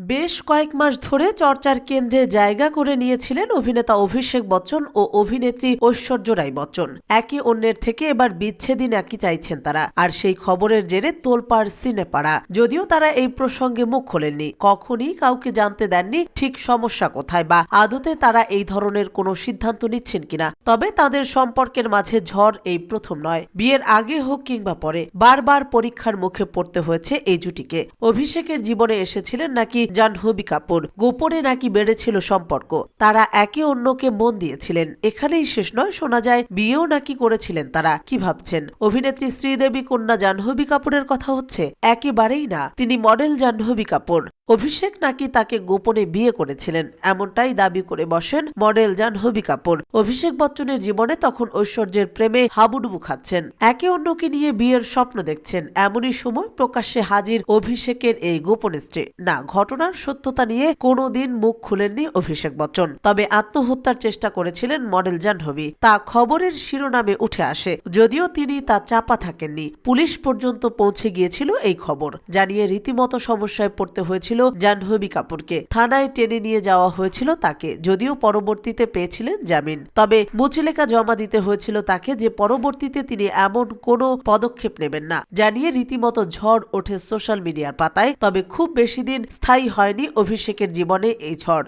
বেশ কয়েক মাস ধরে চর্চার কেন্দ্রে জায়গা করে নিয়েছিলেন অভিনেতা অভিষেক বচ্চন ও অভিনেত্রী ঐশ্বর্য রায় বচ্চন। একে অন্যের থেকে এবার বিচ্ছেদই নাকি চাইছেন তারা। আর সেই খবরের জেরে তোলপাড় সিনেপাড়া। যদিও তারা এই প্রসঙ্গে মুখ খোলেননি। কখনই কাউকে জানতে দেননি ঠিক সমস্যা কোথায় বা আদতে তারা এই ধরনের কোনো সিদ্ধান্ত নিচ্ছেন কিনা। তবে তাদের সম্পর্কের মাঝে ঝড় এই প্রথম নয়। বিয়ের আগে হোক কিংবা পরে, বারবার পরীক্ষার মুখে পড়তে হয়েছে এই জুটিকে। অভিষেকের জীবনে এসেছিলেন নাকি জাহ্নবী কাপুর। গোপনে নাকি বেড়েছিল সম্পর্ক। তারা একে অন্যকে মন দিয়েছিলেন। এখানেই শেষ নয়, শোনা যায়, বিয়েও নাকি করেছিলেন তারা। কি ভাবছেন? অভিনেত্রী শ্রীদেবী কন্যা জাহ্নবী কাপুরের কথা হচ্ছে? একেবারেই না। তিনি মডেল জাহ্নবী কাপুর। অভিষেক নাকি তাকে গোপনে বিয়ে করেছিলেন? এমনটাই দাবি করে বসেন মডেল জাহ্নবী কাপুর। অভিষেক বচ্চনের জীবনে তখন ঐশ্বর্যের প্রেমে হাবুডুবু খাচ্ছেন। একে অন্যকে নিয়ে বিয়ের স্বপ্ন দেখছেন। এমনই সময় প্রকাশ্যে হাজির অভিষেকের এই গোপন স্ত্রী। না, ঘটনার সত্যতা নিয়ে কোনোদিন মুখ খুলেননি অভিষেক বচ্চন। তবে আত্মহত্যার চেষ্টা করেছিলেন মডেল জাহ্নবী তা খবরের শিরোনামে উঠে আসে। যদিও তিনি তা চাপা থাকেননি। পুলিশ পর্যন্ত পৌঁছে গিয়েছিল এই খবর। জানিয়ে রীতিমতো সমস্যায় পড়তে হয়েছিল জাহ্নবী কাপুরকে। থানায় টেনে নিয়ে যাওয়া হয়েছিল তাকে, যদিও পরবর্তীতে পেয়েছিলেন জামিন। তবে মুচলেকা জমা দিতে হয়েছিল তাকে যে পরবর্তীতে তিনি এমন কোনো পদক্ষেপ নেবেন না। জানিয়ে রীতিমতো ঝড় ওঠে সোশ্যাল মিডিয়ার পাতায়, তবে খুব বেশি দিন স্থায়ী হয়নি অভিষেকের জীবনে এই ঝড়।